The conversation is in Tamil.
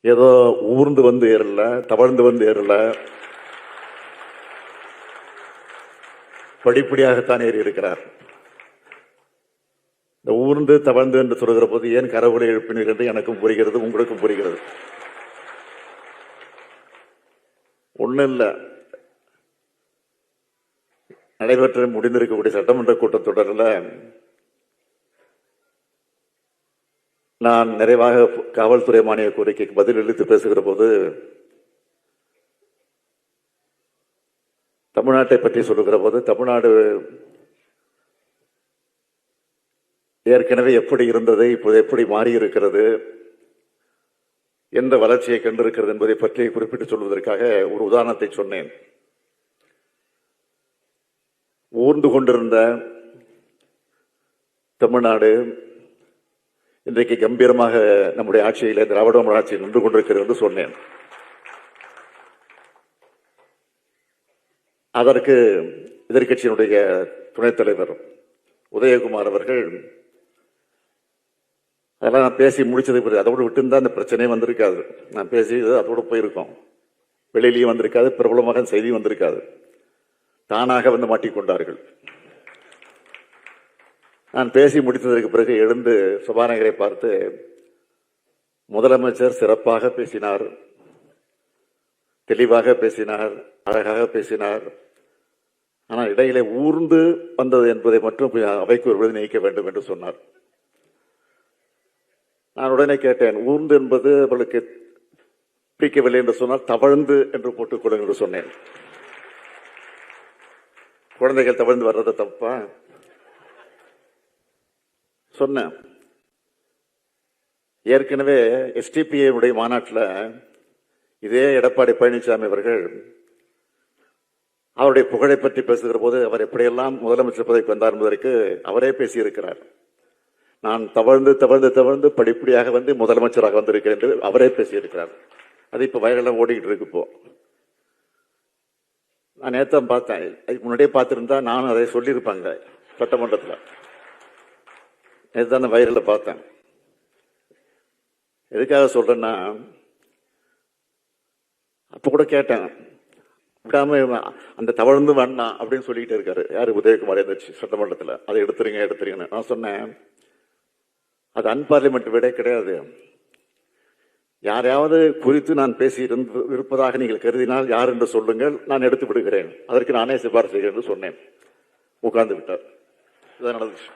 ஏதோ ஊர்ந்து வந்து ஏறல தவழ்ந்து வந்து ஏறல. படிப்படியாகத்தான் ஏறி இருக்கிறார். இந்த ஊர்ந்து தவழ்ந்து என்று சொல்கிற போது ஏன் கரவுளை எழுப்பினீர் என்று எனக்கும் புரிகிறது உங்களுக்கும் புரிகிறது. ஒண்ணும் இல்ல. நடைபெற்று முடிந்திருக்கக்கூடிய சட்டமன்ற கூட்டத்தொடரில் நான் நிறைவாக காவல்துறை மானிய கோரிக்கைக்கு பதில் அளித்து பேசுகிற போது தமிழ்நாட்டை பற்றி சொல்லுகிற போது தமிழ்நாடு ஏற்கனவே எப்படி இருந்தது இப்போது எப்படி மாறி இருக்கிறது எந்த வளர்ச்சியை கண்டிருக்கிறது என்பதை பற்றி குறிப்பிட்டு சொல்வதற்காக ஒரு உதாரணத்தை சொன்னேன். ஊர்ந்து கொண்டிருந்த தமிழ்நாடு இன்றைக்கு கம்பீரமாக நம்முடைய ஆட்சியில் திராவிட மாடல் ஆட்சி நின்று கொண்டிருக்கிறது என்று சொன்னேன். அதற்கு எதிர்க்கட்சியினுடைய துணைத் தலைவர் உதயகுமார் அவர்கள் அதெல்லாம் நான் பேசி முடிச்சது பிறகு அதோடு விட்டுருந்தா அந்த பிரச்சனையே வந்திருக்காது. நான் பேசி அதோட போயிருக்கோம். வெளியிலையும் வந்திருக்காது பிரபலமாக செய்தி வந்திருக்காது. தானாக வந்து மாட்டிக்கொண்டார்கள். நான் பேசி முடித்ததற்கு பிறகு எழுந்து சபாநாயகரை பார்த்து முதலமைச்சர் சிறப்பாக பேசினார் தெளிவாக பேசினார் அழகாக பேசினார். ஆனால் இடையிலே ஊர்ந்து வந்தது என்பதை மட்டும் அவைக்கு ஒரு விருது நீக்க வேண்டும் என்று சொன்னார். நான் உடனே கேட்டேன் ஊர்ந்து என்பது அவர்களுக்கு பிடிக்கவில்லை என்று சொன்னால் தவழ்ந்து என்று போட்டுக் கொள்ளுங்கள் என்று சொன்னேன். குழந்தைகள் தவழ்ந்து வர்றது தப்பா? சொன்னேன். ஏற்கனவே எஸ்டிபிஐ உடைய மாநாட்டில் இதே எடப்பாடி பழனிசாமி அவர்கள் அவருடைய புகழை பற்றி பேசுகிற போது அவர் எப்படியெல்லாம் முதலமைச்சர் பதவிக்கு வந்தார் என்பதற்கு அவரே பேசியிருக்கிறார். நான் தவழ்ந்து தவழ்ந்து தவழ்ந்து படிப்படியாக வந்து முதலமைச்சராக வந்திருக்கிறேன் என்று அவரே பேசியிருக்கிறார். அது இப்ப வயலெல்லாம் ஓடிக்கிட்டு இருக்கு இப்போ. நான் நேத்தான் பார்த்தேன். அதுக்கு முன்னாடியே பார்த்துருந்தா நானும் அதை சொல்லியிருப்பாங்க சட்டமன்றத்தில். நேற்று தான் வைரலில் பார்த்தேன். எதுக்காக சொல்கிறேன்னா அப்போ கூட கேட்டேன். விடாமல் அந்த தவழ்ந்து வேண்டாம் அப்படின்னு சொல்லிட்டு இருக்காரு. யாரு? உதயகுமார் எந்திரிச்சு சட்டமன்றத்தில். அதை எடுத்துருங்க எடுத்துருங்கன்னு. நான் சொன்னேன் அது அன்பார்லிமெண்ட் விட கிடையாது. யாரையாவது குறித்து நான் பேசி இருந்து இருப்பதாக நீங்கள் கருதினால் யார் என்று சொல்லுங்கள் நான் எடுத்து விடுகிறேன். அதற்கு நானே சிபாரிசு செய்கிறேன் என்று சொன்னேன். உட்கார்ந்து விட்டார். இதான் நடந்துச்சு.